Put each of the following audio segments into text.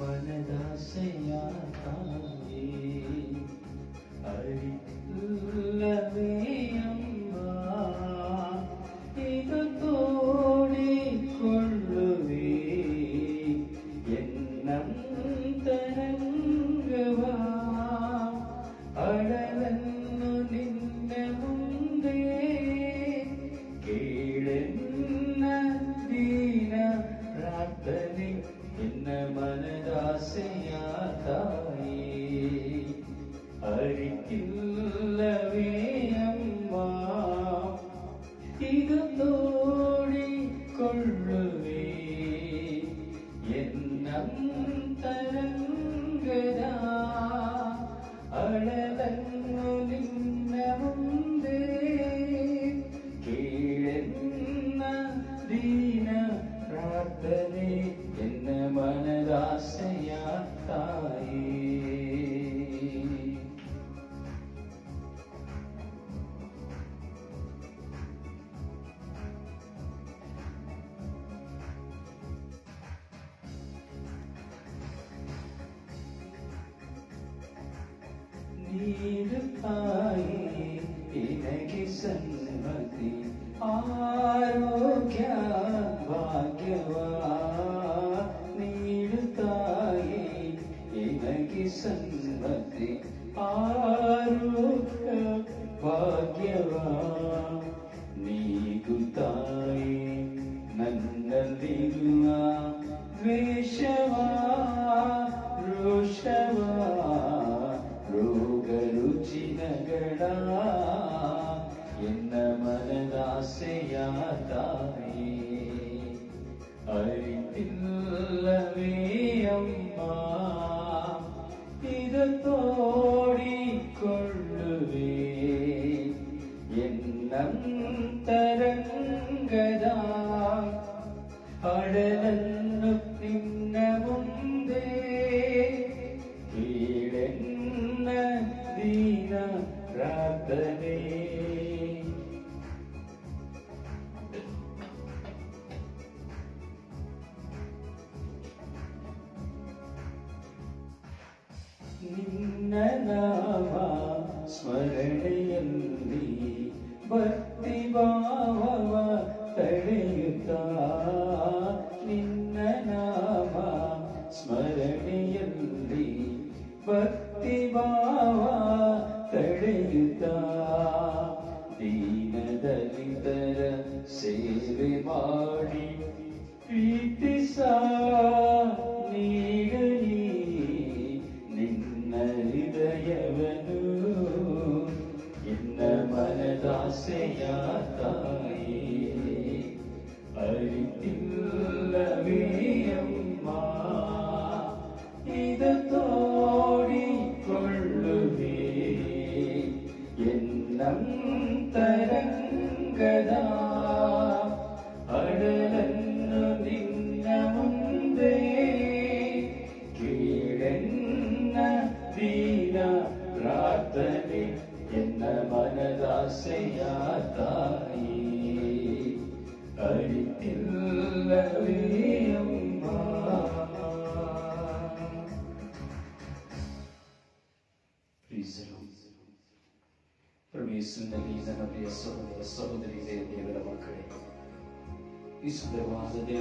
मन न से ನೀರು ತಾಯಿ ನಿನಗೆ ಸನ್ಮತಿ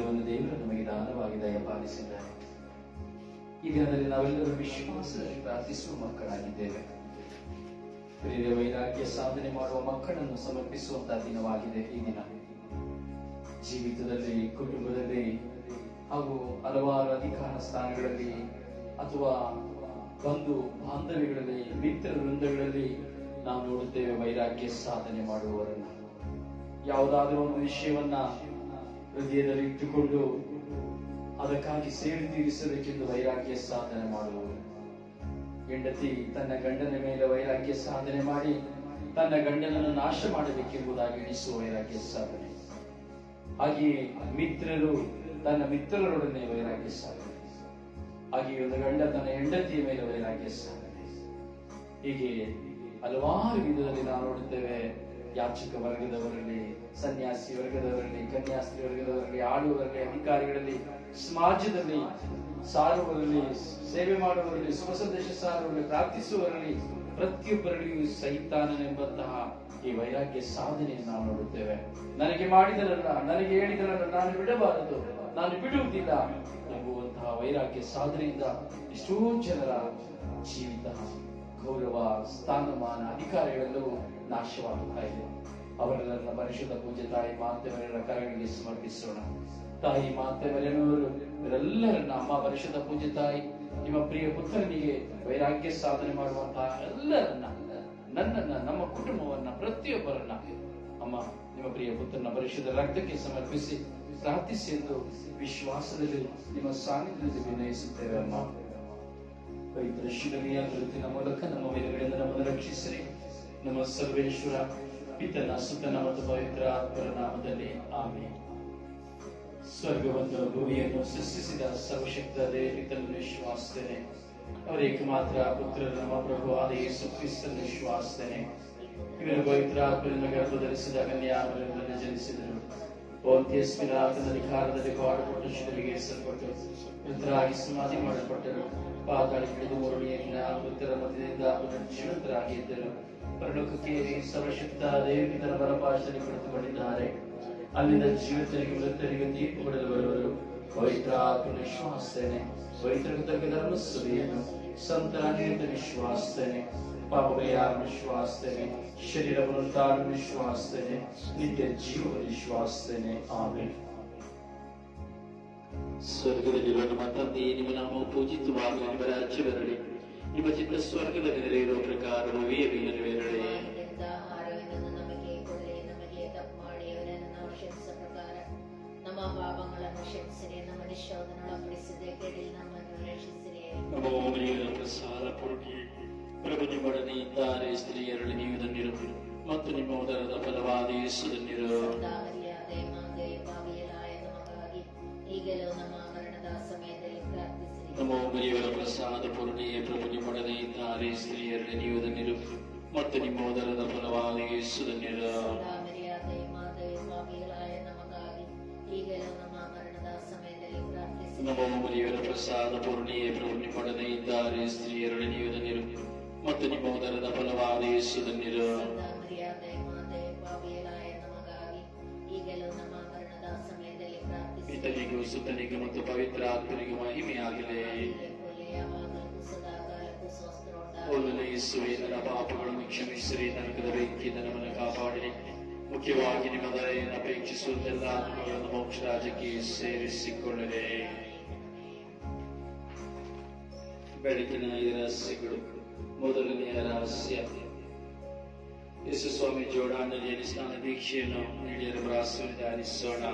ದೇವರನ್ನು ದೇವರು ನಮಗೆ ದಾನವಾಗಿ ದಯಪಾಲಿಸಿದ್ದಾರೆ ಈ ದಿನದಲ್ಲಿ ನಾವೆಲ್ಲರೂ ವಿಶ್ವಾಸದಲ್ಲಿ ಪ್ರಾರ್ಥಿಸುವ ಮಕ್ಕಳಾಗಿದ್ದೇವೆ. ಪ್ರಿಯ ವೈರಾಗ್ಯ ಸಾಧನೆ ಮಾಡುವ ಮಕ್ಕಳನ್ನು ಸಮರ್ಪಿಸುವಂತಹ ದಿನವಾಗಿದೆ ಈ ದಿನ. ಜೀವಿತದಲ್ಲಿ, ಕುಟುಂಬದಲ್ಲಿ ಹಾಗೂ ಹಲವಾರು ಅಧಿಕಾರ ಸ್ಥಾನಗಳಲ್ಲಿ ಅಥವಾ ಬಂಧು ಬಾಂಧವ್ಯಗಳಲ್ಲಿ, ಮಿತ್ರ ವೃಂದಗಳಲ್ಲಿ ನಾವು ನೋಡುತ್ತೇವೆ ವೈರಾಗ್ಯ ಸಾಧನೆ ಮಾಡುವವರನ್ನು. ಯಾವುದಾದ್ರೂ ಒಂದು ವಿಷಯವನ್ನ ಹೃದಯದಲ್ಲಿ ಇಟ್ಟುಕೊಂಡು ಅದಕ್ಕಾಗಿ ಸೇರಿ ತೀರಿಸಬೇಕೆಂದು ವೈರಾಗ್ಯ ಸಾಧನೆ ಮಾಡುವವರು ಹೆಂಡತಿ ತನ್ನ ಗಂಡನ ಮೇಲೆ ವೈರಾಗ್ಯ ಸಾಧನೆ ಮಾಡಿ ತನ್ನ ಗಂಡನನ್ನು ನಾಶ ಮಾಡಬೇಕೆಂಬುದಾಗಿ ಎಣಿಸುವ ವೈರಾಗ್ಯ ಸಾಧನೆ. ಹಾಗೆಯೇ ಮಿತ್ರರು ತನ್ನ ಮಿತ್ರರೊಡನೆ ವೈರಾಗ್ಯ ಸಾಧನೆ. ಹಾಗೆಯೇ ಒಂದು ಗಂಡ ತನ್ನ ಹೆಂಡತಿಯ ಮೇಲೆ ವೈರಾಗ್ಯ ಸಾಧನೆ. ಹೀಗೆ ಹಲವಾರು ವಿಧದಲ್ಲಿ ನಾವು ನೋಡುತ್ತೇವೆ. ಯಾಚಕ ವರ್ಗದವರಲ್ಲಿ, ಸನ್ಯಾಸಿ ವರ್ಗದವರಲ್ಲಿ, ಕನ್ಯಾಸ್ತ್ರಿ ವರ್ಗದವರಲ್ಲಿ ಆಳುವರಲ್ಲಿ ಅಧಿಕಾರಿಗಳಲ್ಲಿ, ಸಮಾಜದಲ್ಲಿ ಸಾರುವರಲ್ಲಿ ಸೇವೆ ಮಾಡುವವರಲ್ಲಿ ಸುಖ ಸಂದೇಶ ಸಾರುವರಲ್ಲಿ ಪ್ರಾರ್ಥಿಸುವವರಲ್ಲಿ ಪ್ರತಿಯೊಬ್ಬರಲ್ಲಿಯೂ ಸೈತಾನನೆಂಬಂತಹ ಈ ವೈರಾಗ್ಯ ಸಾಧನೆಯನ್ನು ನಾವು ನೋಡುತ್ತೇವೆ. ನನಗೆ ಮಾಡಿದರಲ್ಲ ನನಗೆ ಹೇಳಿದರಲ್ಲ ನಾನು ಬಿಡಬಾರದು, ನಾನು ಬಿಡುವುದಿಲ್ಲ ಎಂಬುವಂತಹ ವೈರಾಗ್ಯ ಸಾಧನೆಯಿಂದ ಎಷ್ಟೋ ಜನರ ಜೀವಿತ ಗೌರವ, ಸ್ಥಾನಮಾನ, ಅಧಿಕಾರಗಳೆಲ್ಲವೂ ನಾಶವಾಗುತ್ತಾ ಇದೆ. ಅವರೆಲ್ಲ ಪರಿಶುದ್ಧ ಪೂಜೆ ತಾಯಿ ಮಾತೆವರೆಲ್ಲ ಕರಗಳಿಗೆ ಸಮರ್ಪಿಸೋಣ. ತಾಯಿ ಮಾತೆವರೆನವರು ಇವರೆಲ್ಲರನ್ನ ಅಮ್ಮ ಪರಿಶುದ್ಧ ಪೂಜೆ ತಾಯಿ, ನಿಮ್ಮ ಪ್ರಿಯ ಪುತ್ರನಿಗೆ ವೈರಾಗ್ಯ ಸಾಧನೆ ಮಾಡುವಂತಹ ಎಲ್ಲರನ್ನ, ನನ್ನನ್ನ, ನಮ್ಮ ಕುಟುಂಬವನ್ನ, ಪ್ರತಿಯೊಬ್ಬರನ್ನ ಅಮ್ಮ, ನಿಮ್ಮ ಪ್ರಿಯ ಪುತ್ರನ ಪರಿಶುದ್ಧ ರಕ್ತಕ್ಕೆ ಸಮರ್ಪಿಸಿ, ಪ್ರಾರ್ಥಿಸಿ ಎಂದು ವಿಶ್ವಾಸದಲ್ಲಿ ನಿಮ್ಮ ಸಾನ್ನಿಧ್ಯದಲ್ಲಿ ವಿನಯಿಸುತ್ತೇವೆ ಅಮ್ಮ. ಶಿಲುಬೆಯ ಗುರುತಿನ ಮೂಲಕ ನಮ್ಮ ಮೇಲುಗಳಿಂದ ನಮ್ಮನ್ನು ರಕ್ಷಿಸಿರಿ. ನಮ್ಮ ಸರ್ವೇಶ್ವರ. ಪಿತನ, ಸುತನ ಮತ್ತು ಪವಿತ್ರ ಆತ್ಮರ ನಾಮದಲ್ಲಿ ಆಮೆ ಸ್ವರ್ಗವನ್ನು ಭೂಮಿಯನ್ನು ಸೃಷ್ಟಿಸಿದ ಸರ್ವಶಕ್ತ ದೇವಿತನ್ನು ವಿಶ್ವಾಸಿಸ್ತೇನೆ ಅವರ ಏಕಮಾತ್ರ ಪುತ್ರ ನಮ್ಮ ಪ್ರಭು ಆದ ಯೇಸು ಕ್ರಿಸ್ತನ್ನು ವಿಶ್ವಾಸಿಸ್ತೇನೆ ಇವರು ಪವಿತ್ರ ಗರ್ಭ ಧರಿಸಿದ ಕನ್ಯಾಮರನ್ನು ಜನಿಸಿದರು. ಪೌಂತಿಯಸ್ ಆತನ ಅಧಿಕಾರದಲ್ಲಿ ಶಿವರಿಗೆ ಹೆಸರು ಏರಿಸಲ್ಪಟ್ಟು ಮೃತರಾಗಿ ಸಮಾಧಿ ಮಾಡಲ್ಪಟ್ಟರು. ಪಾತಾಳಿ ಹಿಡಿದು ಮುರುಳಿಯಲ್ಲಿನ ಮೃತರ ಮಧ್ಯದಿಂದ ಜೀವಂತರಾಗಿ ಇದ್ದರು ಪರಲೋಕಕ್ಕೆ ಸರ್ವಶಕ್ತ ದೇವಿತರ ಬಲಪಾಶದಲ್ಲಿ ಕುಳಿತುಕೊಂಡಿದ್ದಾರೆ. ಅಲ್ಲಿಂದ ಜೀವಿತರಿಗೆ ಮೃತರಿಗೆ ಕೊಡಲು ಬರುವರು. ಪವಿತ್ರ ಆತ್ಮ ವಿಶ್ವಾಸನೆ ಪವಿತ್ರ ಕೃತಜ್ಞ ಸುರಿಯನ್ನು ಸಂತರ ವಿಶ್ವಾಸನೆ ವಿಶ್ವಾಸ್ತೇನೆ ಯಾರು ವಿಶ್ವಾಸ್ತೇನೆ ಶರೀರವನ್ನು ತಾನು ವಿಶ್ವಾಸನೆ ನಿತ್ಯ ಜೀವ ವಿಶ್ವಾಸನೆ ಆಮೇಲೆ ಸ್ವರ್ಗದಲ್ಲಿರುವ ನಮ್ಮ ತಂದೆಯೇ ನಿಮ್ಮ ನಾಮ ಪೂಜಿತವಾಗಲಿ ನಿಮ್ಮ ರಾಜ್ಯ ಬರಲಿ ನಿಮ್ಮ ಚಿತ್ತ ಸ್ವರ್ಗದಲ್ಲಿ ಪ್ರಕಾರ ನೆರವೇರಲಿ ನಮ್ಮ ಪಾಪಗಳನ್ನು ಕ್ಷಮಿಸಿರಿ ನಮ್ಮ ನಿಶೋಧನೊಳಪಡಿಸಿದೆ ಕೇಳಿ ನಮ್ಮನ್ನು ರಕ್ಷಿಸಿರಿ. ನಮ್ಮ ಮನೆಯ ಪ್ರಭು ನಿಮ್ಮೊಡನೆ ಇದ್ದಾರೆ ಸ್ತ್ರೀಯರಲ್ಲಿ ನೀವು ಧನ್ಯರು ಮತ್ತು ನಿಮ್ಮ ಉದರದ ಫಲವಾದ ಯೇಸುಧನ್ಯರು ಈಗಲೂ ನಮ್ಮ ಮರಣದ ಸಮಯದಲ್ಲಿ ಪ್ರಾರ್ಥಿಸಿರಿ ನಮ್ಮ ಮನೆಯವರ ಪ್ರಸಾದ ಪೂರ್ಣಿಯೇ ಪ್ರಭು ನಿಮ್ಮೊಡನೆ ಇದ್ದಾರೆ ಸ್ತ್ರೀಯರಲ್ಲಿ ನೀವು ಧನ್ಯರು ಮತ್ತು ನಿಮ್ಮ ಉದರದ ಫಲವಾದ ಯೇಸುಧನ್ಯರು ಮರ್ಯಾದೆ ಮಾತೆ ಪಾವಿಯಲಾಯ ನಮಗಾಗಿ ಈಗಲೂ ನಮ್ಮ ಮರಣದ ಸಮಯದಲ್ಲಿ ಪ್ರಾರ್ಥಿಸಿರಿ ನಮ್ಮ ಮನೆಯವರ ಪ್ರಸಾದ ಪೂರ್ಣಿಯೇ ಪ್ರಭು ನಿಮ್ಮೊಡನೆ ಇದ್ದಾರೆ ಸ್ತ್ರೀಯರಲ್ಲಿ ನೀವು ಧನ್ಯರು ಮತ್ತು ನಿಮ್ಮ ಉದರದ ಫಲವಾದ ಯೇಸುಧನ್ಯರು ಮರ್ಯಾದೆ ಪಿತನಿಗೂ ಸುತನಿಗೂ ಮತ್ತು ಪವಿತ್ರ ಆತ್ಮನಿಗೂ ಮಹಿಮೆಯಾಗಲಿ. ಯಾವಾಗಲೂ ಸದಾಕಾಲಕ್ಕೂ ಸ್ವಸ್ತ್ರ ಮೊದಲನೇ ಯೇಸುವೆ, ನನ್ನ ಪಾಪಗಳನ್ನು ಕ್ಷಮಿಸಿರಿ ನರಕದ ಬೆಂಕಿಯಿಂದ ನಮ್ಮನ್ನು ಕಾಪಾಡಿರಿ. ಮುಖ್ಯವಾಗಿ ನಿಮ್ಮ ದಯೆಯನ್ನು ಅಪೇಕ್ಷಿಸುವುದೆಲ್ಲ ಆತ್ಮಗಳನ್ನು ಮೋಕ್ಷ ರಾಜಕ್ಕೆ ಸೇರಿಸಿಕೊಳ್ಳದೆ ಬೆಳಕಿನ ಈ ರಹಸ್ಯಗಳು, ಮೊದಲನೆಯ ರಹಸ್ಯ. ಯೇಸು ಸ್ವಾಮಿ ಜೋಡಾಣದಲ್ಲಿ ಸ್ನಾನ ದೀಕ್ಷೆಯನ್ನು ನೀಡಿರುವ ಬ್ರಾಸವನ್ನು ಧ್ಯಾನಿಸೋಣ.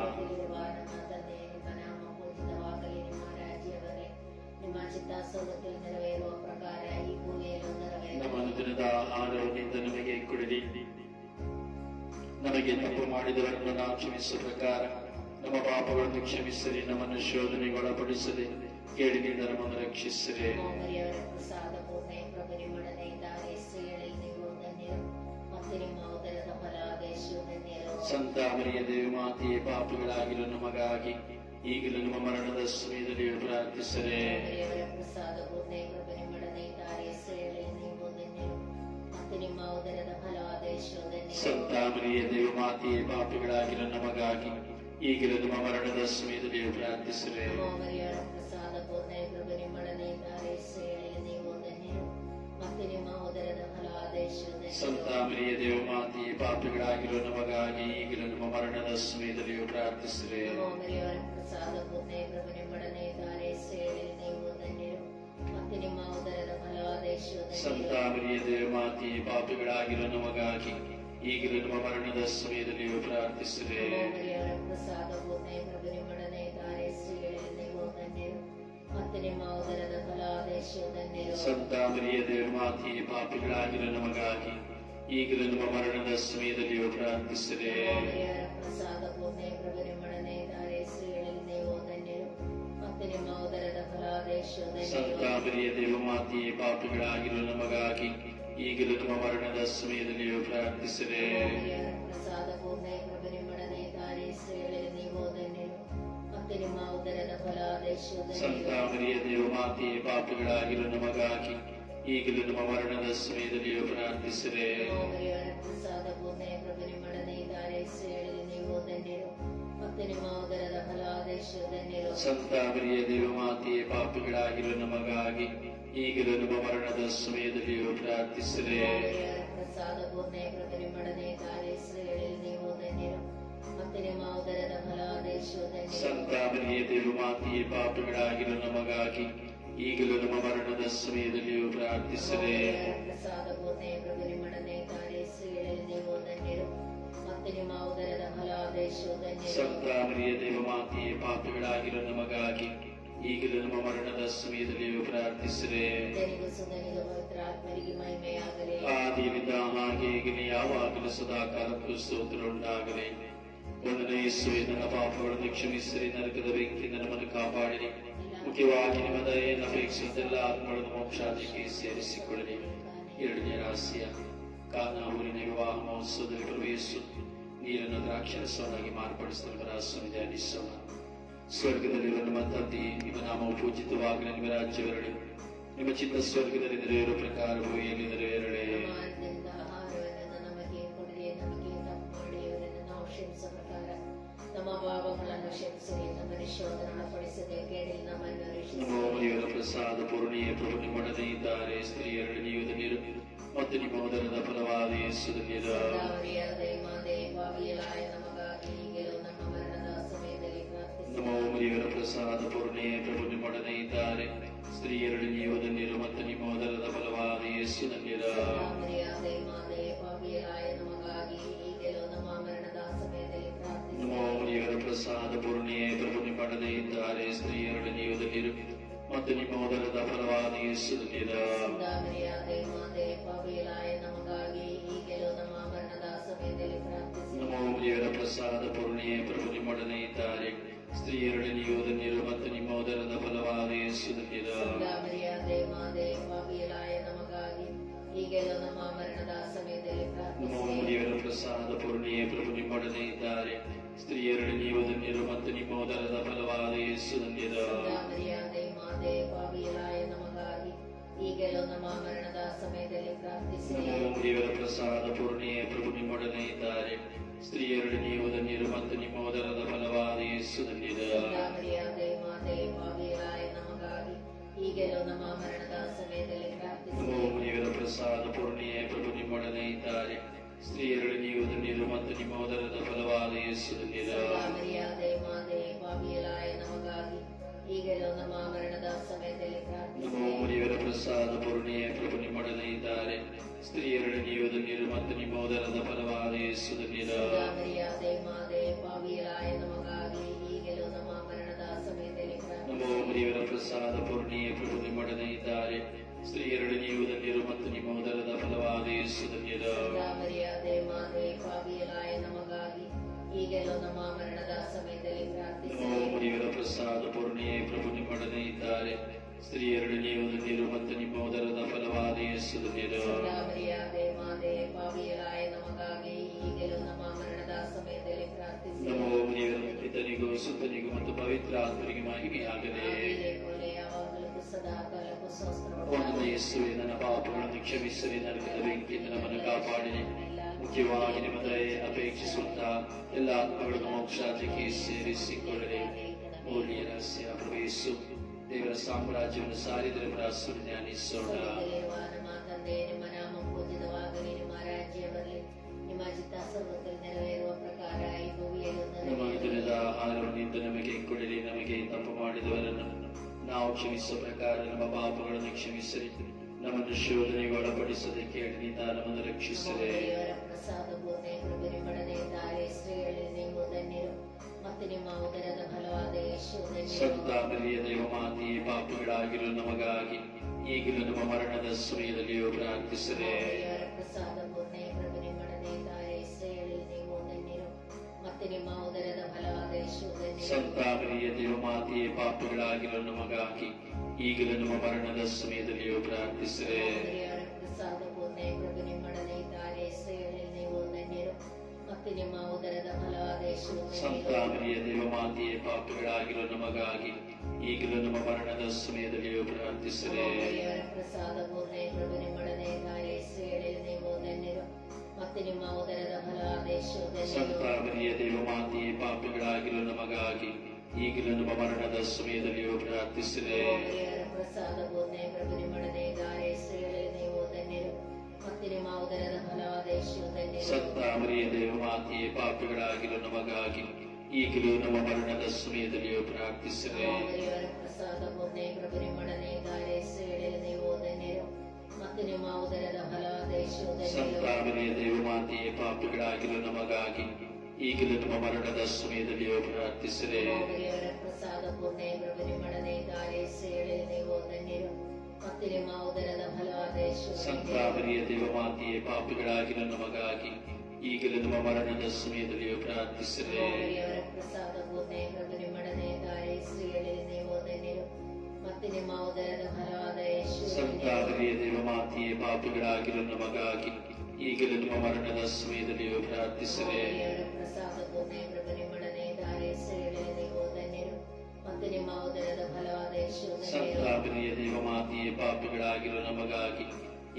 ನಮ್ಮ ಅನುದಿನದ ಆರೋಗ್ಯದಿಂದ ನಮಗೆ ಕೊಡಿರಿ. ನಮಗೆ ತಪ್ಪು ಮಾಡಿದವರನ್ನು ನಾವು ಕ್ಷಮಿಸುವ ಪ್ರಕಾರ ನಮ್ಮ ಪಾಪಗಳನ್ನು ಕ್ಷಮಿಸಿರಿ, ನಮ್ಮನ್ನು ಶೋಧನೆಗೆ ಒಳಪಡಿಸದೆ ಕೇಳಿನಿಂದ ನಮ್ಮನ್ನು ರಕ್ಷಿಸಿರಿ. ಸಂತ ಮರಿಯ ದೇವಿ ಮಾತೆಯೇ ಪಾಪಗಳಾಗಿರೋ ನಮಗಾಗಿ ಈಗಲೂ ನಮ್ಮ ಮರಣದ ಸಮಯದಲ್ಲಿ ಪ್ರಾರ್ಥಿಸರೆ. ಮರಿಯವರ ಪ್ರಸಾದ ಪೂರ್ಣೆ ಪ್ರಭು ನಿಮ್ಮೊಡನೆ ಇದ್ದಾರೆ ಸ್ತ್ರೀಗಳಲ್ಲಿ ನೀವು ಧನ್ಯರು ಮತ್ತು ನಿಮ್ಮ ಉದರದ ಫಲ ದೇಶವು ಧನ್ಯರು ಸಂತ ಮರಿಯ ದೇವಿ ಮಾತೆಯೇ ಪಾಪಗಳಾಗಿರೋ ನಮಗಾಗಿ ಈಗಲೂ ನಮ್ಮ ಮರಣದ ಸಮಯದಲ್ಲಿ ಪ್ರಾರ್ಥಿಸರೆ. ಧನ್ಯರು ಮತ್ತು ನಿಮ್ಮ ಉದರದ ಫಲ ದೇಶವು ಸಂತ ಧನ್ಯರು ಮರಿಯ ದೇವ ಮಾತೆಯೇ ಪಾಪಿಗಳಾಗಿರೋ ನಮಗಾಗಿ ಈಗಲೂ ನಮ್ಮ ಮರಣದ ಸಮಯದಲ್ಲಿಯೂ ಪ್ರಾರ್ಥಿಸಿರೆ ಮರಿಯವರ ಪ್ರಸಾದ ಪೂರ್ಣೆ ಪ್ರಭು ನಿಮ್ಮೊಡನೆ ಮತ್ತು ನಿಮ್ಮ ಉದರದ ಫಲ ದೇಶವು ಧನ್ಯರು ಸಂತ ಮರಿಯ ದೇವ ಮಾತೆಯೇ ಪಾಪಿಗಳಾಗಿರೋ ನಮಗಾಗಿ ಈಗಲೂ ನಮ್ಮ ಮರಣದ ಸಮಯದಲ್ಲಿಯೂ ಪ್ರಾರ್ಥಿಸಿರೆ ಮರಿಯವರ ಪ್ರಸಾದ ಪೂರ್ಣೆ ಪ್ರಭು ನಿಮ್ಮೊಡನೆ ಇದ್ದಾರೆ ಸ್ತ್ರೀಗಳಲ್ಲಿ ನೀವು ಧನ್ಯರು ಮತ್ತು ನಿಮ್ಮ ಉದರದ ಫಲ ದೇಶವು ಸಂತ ಧನ್ಯರು ಮರಿಯ ದೇವ ಮಾತೆಯೇ ಪಾಪಿಗಳಾಗಿರೋ ನಮಗಾಗಿ ಈಗಲೂ ನಮ್ಮ ಮರಣದ ಸಮಯದಲ್ಲಿಯೂ ಪ್ರಾರ್ಥಿಸಿರೆ ಮರಿಯವರ ಪ್ರಸಾದ ಪೂರ್ಣೆ ಪ್ರಭು ನಿಮ್ಮೊಡನೆ ಇದ್ದಾರೆ ಸ್ತ್ರೀಗಳಲ್ಲಿ ನೀವು ಮರಿಯ ದೇವಮಾತೆಯೇ ಪಾಪಗಳಾಗಿರು ನಮಗಾಗಿ. ಈಗಲೂ ನಮ್ಮ ಮರಣದ ಸಮಯದಲ್ಲಿಯೂ ಪ್ರಾರ್ಥಿಸಿದೆ ಸಂತಾಮರಿಯ ದೇವಮಾತೆಯೇ ಪಾಪಿಗಳಾಗಿರೋ ನಮಗಾಗಿ. ಈಗಲೂ ನಮ್ಮ ಮರಣದ ಸಮಯದಲ್ಲಿಯೂ ಪ್ರಾರ್ಥಿಸಿದೆ ನೀವು ಮತ್ತು ನಿಮ್ಮ ಉದರದ ಫಲವಾದ ಯೇಸು ಧನ್ಯರು ಸಂತ ಮರಿಯ ದೇವಮಾತೆಯೇ ಪಾಪಿಗಳಾಗಿರೋ ನಮಗಾಗಿ ಈಗಲೂ ನಮ್ಮ ಮರಣದ ಸಮಯದಲ್ಲಿಯೂ ಪ್ರಾರ್ಥಿಸಿರೆ. ಮರಿಯವರ ಪ್ರಸಾದ ಪೂರ್ಣೆ ಪ್ರಭು ನಿಮ್ಮೊಡನೆ ಇದ್ದಾರೆ ಹೆಸರು ನೀವು ಧನ್ಯರು ಮತ್ತು ನಿಮ್ಮ ಉದರದ ಫಲವಾದ ಯೇಸು ಧನ್ಯರು ಸಂತ ಮರಿಯ ದೇವಮಾತೆಯೇ ಪಾಪಿಗಳಾಗಿರೋ ನಮಗಾಗಿ ಈಗಲೂ ನಮ್ಮ ಮರಣದ ಸಮಯದಲ್ಲಿಯೂ ಪ್ರಾರ್ಥಿಸಿರೆ. ಆದಿಯಿಂದ ಹಾಗೆ ಈಗಿನ ಯಾವಾಗಲೂ ಸದಾ ಕಾಲಕ್ಕೂ ಸ್ತೋತ್ರ ಉಂಟಾಗಲಿ ಒಂದನೇ ಯೇಸುವೆ ನನ್ನ ಪಾಪಗಳನ್ನು ಕ್ಷಮಿಸಿರಿ ನರಕದ ಬೆಂಕಿಯಿಂದ ನಮ್ಮನ್ನು ಕಾಪಾಡಿರಿ ಮುಖ್ಯವಾಗಿ ನಿಮ್ಮ ದಯೆಯನ್ನು ಅಪೇಕ್ಷಿಸಿದ್ದೆಲ್ಲ ಆತ್ಮಗಳನ್ನು ಮೋಕ್ಷಾದಿಗೆ ಸೇರಿಸಿಕೊಳ್ಳಲಿ ಎರಡನೇ ರಹಸ್ಯ ಕಾನ ಊರಿನ ವಿವಾಹ ಮಹೋತ್ಸವದಲ್ಲಿ ಪ್ರವೇಶಿಸು ನೀರನ್ನು ದ್ರಾಕ್ಷರಸವನ್ನಾಗಿ ಮಾರ್ಪಡಿಸಿದ ರಹಸ್ಯವನ್ನು ಧ್ಯಾನಿಸೋಣ ಸ್ವರ್ಗದಲ್ಲಿರುವ ನಮ್ಮ ತಂದೆ ನಿಮ್ಮ ನಾಮವು ಪೂಜಿತವಾಗಲಿ ನಿಮ್ಮ ರಾಜ್ಯವೆರಳಿ ನಿಮ್ಮ ಚಿತ್ತ ಸ್ವರ್ಗದಲ್ಲಿ ನೆರವೇರುವ ಪ್ರಕಾರವು ಏನಿದರೆ ನೆರವೇರಳೆ ನಮ್ಮ ಪಾಪಗಳನ್ನು ಕ್ಷಮಿಸಿರಿ ನಮ್ಮನ್ನು ಶೋಧನೊಳಪಡಿಸದೆ ಕೇಳಿ ನಮ್ಮನ್ನು ನಮ್ಮ ರಕ್ಷಿಸಿ ದೇವರ ಪ್ರಸಾದ ಪೂರ್ಣಿಯ ಪ್ರಭು ನಿಮ್ಮೊಡನೆ ಇದ್ದಾರೆ ಸ್ತ್ರೀಯರಲ್ಲಿ ನೀವು ಧನ್ಯರು ಮತ್ತು ನಿಮ್ಮ ಉದರದ ಫಲವಾದ ಯೇಸು ಧನ್ಯರು ಸದಾವರಿಯಾದ ಮಾತೆ ಪಾವಿಯಲಾಯ ನಮಗಾಗಿ ಈಗಲೂ ಯೇಸು ಧನ್ಯರು ಸದಾವರಿಯಾದ ಮಾತೆ ಪಾವಿಯಲಾಯ ನಮಗಾಗಿ ಈಗಲೂ ನಮ್ಮ ಮರಣದ ಸಮಯದಲ್ಲಿ ಪ್ರಾರ್ಥಿಸಿ ನಮೋ ದೇವರ ಪ್ರಸಾದ ಪೂರ್ಣಿಯೇ ಪ್ರಭು ನಿಮ್ಮೊಡನೆ ಇದ್ದಾರೆ ಸ್ತ್ರೀಯರಲ್ಲಿ ನೀವು ಧನ್ಯರು ಮತ್ತು ನಿಮ್ಮ ಉದರದ ಫಲವಾದ ಯೇಸು ಧನ್ಯರು ನಿಮ್ಮೊಡನೆ ಇದ್ದಾರೆ. ಸ್ತ್ರೀಯರಲ್ಲಿ ನೀವು ಧನ್ಯರು ಮತ್ತು ನಿಮ್ಮ ಸಾಮ್ರಾಜ್ಯವನ್ನು ಸಾರಿದರೆ ಪ್ರಾಸು ಧ್ಯಾನಿಸೋಣ ನಮ್ಮ ನಾಮ ಪೂಜಿತವಾಗಲಿ ನಿಮ್ಮ ರಾಜ್ಯ ಬರಲಿ. ನಿಮ್ಮ ಚಿತ್ತ ಸ್ವರ್ಗದಲ್ಲಿ ನೆರವೇರುವ ಪ್ರಕಾರ ಈ ಭೂಮಿಯಲ್ಲಿ ನೆರವೇರಲಿ. ದಿನದ ಆಹಾರವನ್ನು ಇಂದು ನಮಗೆ ಕೊಡಲಿ ನಮಗೆ ತಪ್ಪು ಮಾಡಿದವರನ್ನು ನಾವು ಕ್ಷಮಿಸುವ ಪ್ರಕಾರ ನಮ್ಮ ಪಾಪಗಳನ್ನು ಕ್ಷಮಿಸಲಿ ನಮ್ಮನ್ನು ಶೋಧನೆಗೆ ಒಳಪಡಿಸದೆ ಕೇಳಿನಿಂದ ನಮ್ಮನ್ನು ರಕ್ಷಿಸಿರಿ. ದೇವರ ಪ್ರಸಾದ ಪೂರ್ಣೆ ಕೃಪೆ ಇದ್ದಾರೆ ಸ್ತ್ರೀಗಳಲ್ಲಿ ನೀವು ಧನ್ಯರು ಮತ್ತು ನಿಮ್ಮ ಉದರದ ಧನ್ಯರು ಸಂತ ಮರಿಯ ದೇವಮಾತೆಯೇ ಪಾಪಿಗಳಾಗಿರು ನಮಗಾಗಿ ಈಗಿನ ನಮ್ಮ ಮರಣದ ಸಮಯದಲ್ಲಿಯೂ ಪ್ರಾರ್ಥಿಸಿದೆ ಸಂತ ಮರಿಯ ದೇವಮಾತೆಯೇ ಪಾಪಿಗಳಾಗಿರೋ ನಮಗಾಗಿ ಈಗಿನ ನಮ್ಮ ಮರಣದ ಸಮಯದಲ್ಲಿಯೂ ಪ್ರಾರ್ಥಿಸಿದೆ ಮರಿಯ ದೇವಮಾತೆಯ ಪಾಪಗಳಾಗಿರೋ ನಮಗಾಗಿ ಈಗಲೂ ನಮ್ಮ ಮರಣದ ಸಮಯದಲ್ಲಿ ಪ್ರಾರ್ಥಿಸಿದೆ ಪ್ರಸಾದ ಪೂರ್ಣೆ ಪ್ರಭು ನಿಮ್ಮೊಡನೆ ನೀವು ಧನ್ಯರು ಮತ್ತೆ ನಿಮ್ಮ ಉದರದ ಧನ್ಯರು ಮರಿಯ ದೇವಮಾತೆಯೇ ಪಾಪಿಗಳಾಗಿರೋ ನಮಗಾಗಿ ಈಗಲೂ ನಮ್ಮ ಮರಣದ ಸಮಯದಲ್ಲಿ ಪ್ರಾರ್ಥಿಸಿದೆ ಪ್ರಸಾದ ಪೂರ್ಣೆ ಪ್ರಭು ನಿಮ್ಮೊಡನೆ ಧನ್ಯರು ಮತ್ತೆ ನಿಮ್ಮ ಉದರದ ಫಲವಾದ ಯೇಸು ಧನ್ಯರು ಸಂತ ಮರಿಯ ದೇವಮಾತೆಯೇ ಪಾಪಿಗಳಾಗಿರೋ ನಮಗಾಗಿ ಈಗಲೂ ನಮ್ಮ ಮರಣದ ಸಮಯದಲ್ಲಿಯೂ ಪ್ರಾರ್ಥಿಸಿರೆ ದೇವರ ಪ್ರಸಾದ ಪೂರ್ಣೆ ಪ್ರಭು ನಿಮ್ಮೊಡನೆ ಇದ್ದಾರೆ ಸ್ತ್ರೀಯರಲ್ಲಿ ನೀವು ಧನ್ಯರು ಮತ್ತೆ ನಿಮ್ಮ ಉದರದ ಫಲವಾದ ಯೇಸು ಸಂತ ಧನ್ಯರು ಮರಿಯ ದೇವಮಾತೆಯೇ ಪಾಪಿಗಳಾಗಿರೋ ನಮಗಾಗಿ ಈಗಲೂ ನಮ್ಮ ಮರಣದ ಸಮಯದಲ್ಲಿಯೂ ಪ್ರಾರ್ಥಿಸಿರೆ ದೇವರ ಪ್ರಸಾದ ಪೂರ್ಣೆ ಪ್ರಭು ನಿಮ್ಮೊಡನೆ ಇದ್ದಾರೆ ಸ್ತ್ರೀಯರಲ್ಲಿ ನೀವು ಧನ್ಯರು ಮತ್ತೆ ನಿಮ್ಮ ಉದರದ ಫಲವಾದ ಯೇಸು ಸಂತ ಧನ್ಯರು ಮರಿಯ ದೇವಮಾತೆಯೇ ಪಾಪಿಗಳಾಗಿರೋ ನಮಗಾಗಿ ಈಗಲೂ ನಮ್ಮ ಮರಣದ ಸಮಯದಲ್ಲಿಯೂ ಪ್ರಾರ್ಥಿಸಿರೆ ದೇವರ ಪ್ರಸಾದ ಪೂರ್ಣೆ ಪ್ರಭು ನಿಮ್ಮೊಡನೆ ಇದ್ದಾರೆ ಸ್ತ್ರೀಯರಲ್ಲಿ ನೀವು ಧನ್ಯರು ಮತ್ತೆ ನಿಮ್ಮ ಉದರದ ಫಲವಾದ ಯೇಸು ಸಂತ ಮರಿಯ ದೇವಮಾತೆಯೇ ಪಾಪಿಗಳಾಗಿರೋ ನಮಗಾಗಿ ಈಗಲೂ ನಮ್ಮ ಮರಣದ ಸಮಯದಲ್ಲಿಯೂ ಪ್ರಾರ್ಥಿಸಿರೆ ದೇವರ ಪ್ರಸಾದ ಮತ್ತೆ ನಿಮ್ಮ ಉದರದ ಫಲವಾದ ಯೇಸು ಸಂತ ಧನ್ಯರು ದೇವಮಾತೆಯೇ ಪಾಪಿಗಳಾಗಿರೋ ನಮಗಾಗಿ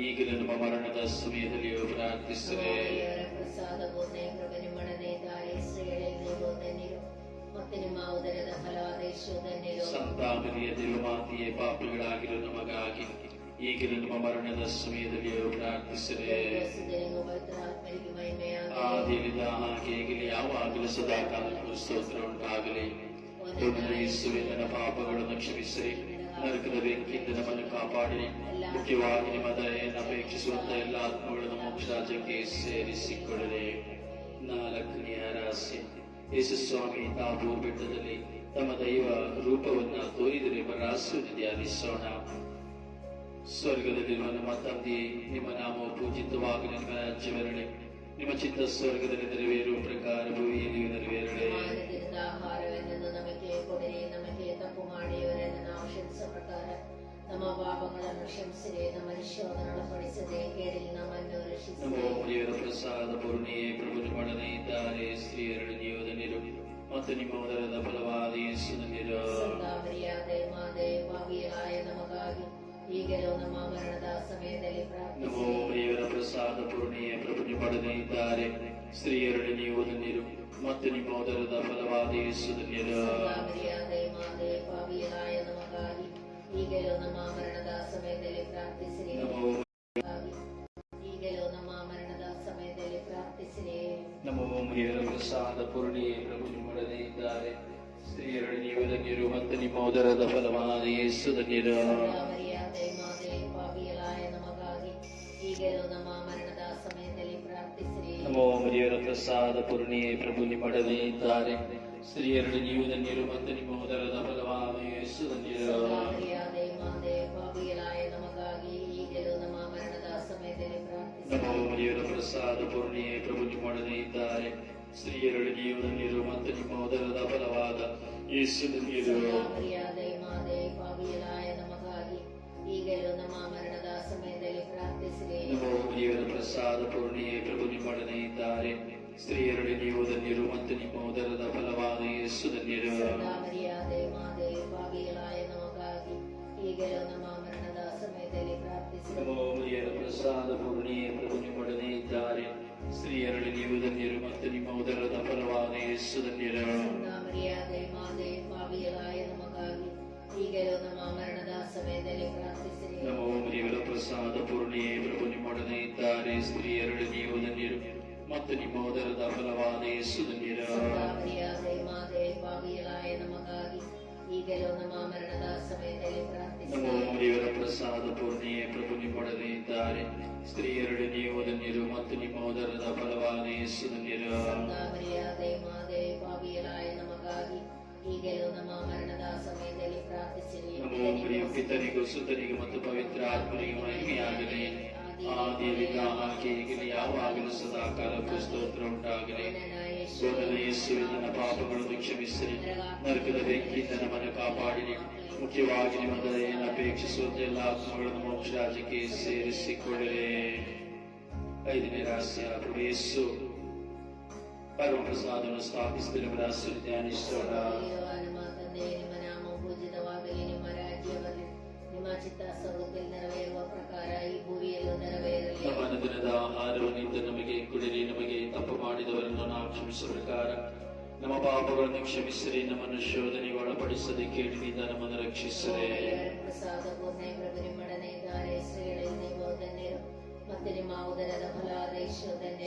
ಈಗಲೂ ನಮ್ಮ ಮರಣದ ಸಮಯದಲ್ಲಿಯೂ ಪ್ರಾರ್ಥಿಸುವೆ ದೇವರ ಪ್ರಸಾದ ಮಾತೆಯೇ ಪ್ರಭು ನಿಮ್ಮೊಡನೆ ಇದ್ದಾರೆ. ಸ್ತ್ರೀಯರಲ್ಲಿ ನೀವು ಧನ್ಯರು ಮತ್ತೆ ನಿಮ್ಮ ಉದರದ ಫಲವಾದ ಯೇಸು ಧನ್ಯರು. ಸಂತ ಮರಿಯ ದೇವಮಾತೆಯೇ ಪಾಪಿಗಳಾಗಿರೋ ನಮಗಾಗಿ ಈಗಲೂ ನಮ್ಮ ಮರಣದ ಸಮಯದಲ್ಲಿಯೂ ಪ್ರಾರ್ಥಿಸುವೆ ಆ ಪವಿತ್ರಾತ್ಮರಿಗೆ ಮಹಿಮೆಯಾಗಲಿ. ಆದಿಯಿಂದ ಹಾಗೆ ಈಗಲೇ ಯಾವಾಗಲೂ ಸದಾ ಕಾಲಕ್ಕೂ ಸ್ತೋತ್ರ ಉಂಟಾಗಲಿ. ಒಂದು ಯೇಸುವೆ ನನ್ನ ಪಾಪಗಳನ್ನು ಕ್ಷಮಿಸಿರಿ ನರಕದ ಬೆಂಕಿಯಿಂದ ನಮ್ಮನ್ನು ಕಾಪಾಡಿ ಮುಖ್ಯವಾಗಿ ನಿಮ್ಮ ದಯೆಯನ್ನು ಅಪೇಕ್ಷಿಸುವಂತ ಎಲ್ಲ ಆತ್ಮಗಳನ್ನು ಮೋಕ್ಷ ರಾಜ್ಯಕ್ಕೆ ಸೇರಿಸಿಕೊಳ್ಳಿರಿ ನಾಲ್ಕನೆಯ ರಹಸ್ಯ ಯೇಸು ಸ್ವಾಮಿ ತಾಬೂರ್ ಬೆಟ್ಟದಲ್ಲಿ ತಮ್ಮ ದೈವ ರೂಪವನ್ನ ತೋರಿದರೆ ರಾಶಿಯನ್ನು ಧ್ಯಾನಿಸೋಣ ಸ್ವರ್ಗದಲ್ಲಿರುವ ನಮ್ಮ ತಂದೆಯೇ ನಿಮ್ಮ ನಾಮವು ಪೂಜಿತವಾಗಿ ನಿಮ್ಮ ರಾಜ್ಯವಿರಲಿ ನಿಮ್ಮ ಚಿತ್ತ ಸ್ವರ್ಗದಲ್ಲಿ ನೆರವೇರುವ ಪ್ರಕಾರ ಭೂಮಿಯಲ್ಲಿ ನೆರವೇರಲಿ ರಕ್ಷಿಸಿರಿ ದೇವರ ಪ್ರಸಾದ ಪೂರ್ಣಿಯೇ ಪ್ರಭು ನಿಮ್ಮೊಡನೆ ಇದ್ದಾರೆ ಸ್ತ್ರೀಯರು ನೀವು ಧನ್ಯರು ಮತ್ತು ನಿಮ್ಮ ಉದರದ ಫಲವಾದ ಯೇಸು ಧನ್ಯರು ಸಂಗಾಮರಿಯಾದೆ ಮಾದೆ ಪಾವಿಯಲಾಯ ನಮಗಾಗಿ ಈಗಲೂ ನಮ್ಮ ಮರಣದ ಸಮಯದಲ್ಲಿ ನಮೋ ಪ್ರಾರ್ಥಿಸಿರಿ ದೇವರ ಪ್ರಸಾದ ಪೂರ್ಣಿಯೇ ಪ್ರಭು ನಿಮ್ಮೊಡನೆ ಇದ್ದಾರೆ ಸ್ತ್ರೀಯರು ನೀವು ಧನ್ಯರು ಮತ್ತು ನಿಮ್ಮ ಉದರದ ಫಲವಾದ ಯೇಸು ಧನ್ಯರು ಸಂಗಾಮರಿಯಾದೆ ಮಾದೆ ಪಾವಿಯಲಾಯ ನಮಗಾಗಿ ಈಗಲೂ ನಮ್ಮ ಮರಣದ ಸಮಯದಲ್ಲಿ ಪ್ರಾರ್ಥಿಸಿರಿ ನಮೋ ಈಗಲೂ ನಮ್ಮ ಮರಣದ ಸಮಯದಲ್ಲಿ ಪ್ರಾರ್ಥಿಸಿರಿ ನಮೋ ದೇವರ ಪ್ರಸಾದ ಪೂರ್ಣಿಯೇ ಪ್ರಭು ನಿಮ್ಮೊಡನೆ ಇದ್ದಾರೆ ಸ್ತ್ರೀಯರು ನೀವು ಧನ್ಯರು ಮತ್ತು ನಿಮ್ಮ ಉದರದ ಫಲವಾದ ಯೇಸು ಧನ್ಯರು ಮರ್ಯಾದೆ ಮಾದೆ ಪಾಪಿಯಲಾಯ ನಮಗಾಗಿ ಪ್ರಸಾದ ಪೂರ್ಣಿಯೇ ಪ್ರಭು ನಿಮ್ಮೊಡನೆ ಇದ್ದಾರೆ ಸ್ತ್ರೀಯರು ನೀವು ನೀರು ಮತ್ತು ನಿಮ್ಮ ಉದರದ ಫಲವಾದ ಯೇಸು ಧನ್ಯರು ಮರ್ಯಾದೆ ಮಾದೆ ಪಾಪಿಯಲಾಯ ನಮಗಾಗಿ ಈಗಲೂ ನಮ್ಮ ಮರಣದ ಸಮಯದಲ್ಲಿ ಪ್ರಾರ್ಥಿಸಿರಿ ನಮೋ ದೇವರ ಪ್ರಸಾದ ಪೂರ್ಣಿಯೇ ಪ್ರಭು ನಿಮ್ಮೊಡನೆ ಇದ್ದಾರೆ ಸ್ತ್ರೀಯರು ನೀವು ಧನ್ಯರು ಮತ್ತು ನಿಮ್ಮ ಉದರದ ಫಲವಾದ ಯೇಸು ಧನ್ಯರು ಮರ್ಯಾದೆ ಮಾದೆ ಪಾಪಿಯಲಾಯ ನಮಗಾಗಿ ಈಗಲೂ ನಮ್ಮ ಮರಣದ ಸಮಯದಲ್ಲಿ ದೇವರ ಪ್ರಸಾದ ಪೂರ್ಣಿಯೇ ಸ್ತ್ರೀಯರು ನೀವು ಧನ್ಯರು ಮತ್ತು ನಿಮ್ಮ ಉದರದ ಫಲವಾದ ಯೇಸು ಧನ್ಯರು ಮರ್ಯಾದೆ ಮಾದೆ ಪಾವಿಯಲಾಯ ನಮಗಾಗಿ ಈಗಲೂ ನಮೋ ಪ್ರಿಯ ಪಿತನಿಗೂ ಸುತನಿಗೂ ಮತ್ತು ಪವಿತ್ರ ಆತ್ಮನಿಗೆ ಮಹಿಮೆಯಾಗಲಿ. ಆದಿಯಲ್ಲಿದ್ದ ಹಾಗೆ ಈಗಲೇ ಯಾವಾಗಲೂ ಸದಾ ಕಾಲಕ್ಕೂ ಸ್ತೋತ್ರ ಉಂಟಾಗಲಿ. ಸೋದರ ಯೇಸುವೆ ನನ್ನ ಪಾಪಗಳನ್ನು ಕ್ಷಮಿಸಿರಿ. ನರಕದ ಬೆಂಕಿಯಿಂದ ನಮ್ಮನ್ನು ಕಾಪಾಡಿರಿ. ಮುಖ್ಯವಾಗಿ ನಿಮ್ಮ ದಯೆಯನ್ನು ಅಪೇಕ್ಷಿಸುವಂತೆ ಎಲ್ಲ ಆತ್ಮಗಳನ್ನು ಮೋಕ್ಷ ರಾಜ್ಯಕ್ಕೆ ಸೇರಿಸಿಕೊಳ್ಳಿರಿ ಐದನೇ ರಹಸ್ಯ ಪ್ರಭು ಪರಮ ಪರಮಪ್ರಸಾದವನ್ನು ಸ್ಥಾಪಿಸಿದ ಧ್ಯಾನಿಸೋಣ. ನೆರವೇರುವ ಪ್ರಕಾರ ಈ ನೆರವೇರಲಿ. ನಮ್ಮ ದಿನದ ಆಹಾರವನ್ನಿಂದ ನಮಗೆ ಕುಡಿರಿ ನಮಗೆ ತಪ್ಪು ಮಾಡಿದವರನ್ನು ನಾವು ಕ್ಷಮಿಸುವ ಪ್ರಕಾರ ನಮ್ಮ ಪಾಪಗಳನ್ನು ಕ್ಷಮಿಸಿರಿ ನಮ್ಮನ್ನು ಶೋಧನೆಗೆ ಒಳಪಡಿಸದೆ ಕೇಳಿನಿಂದ ನಮ್ಮನ್ನು ರಕ್ಷಿಸಿರಿ.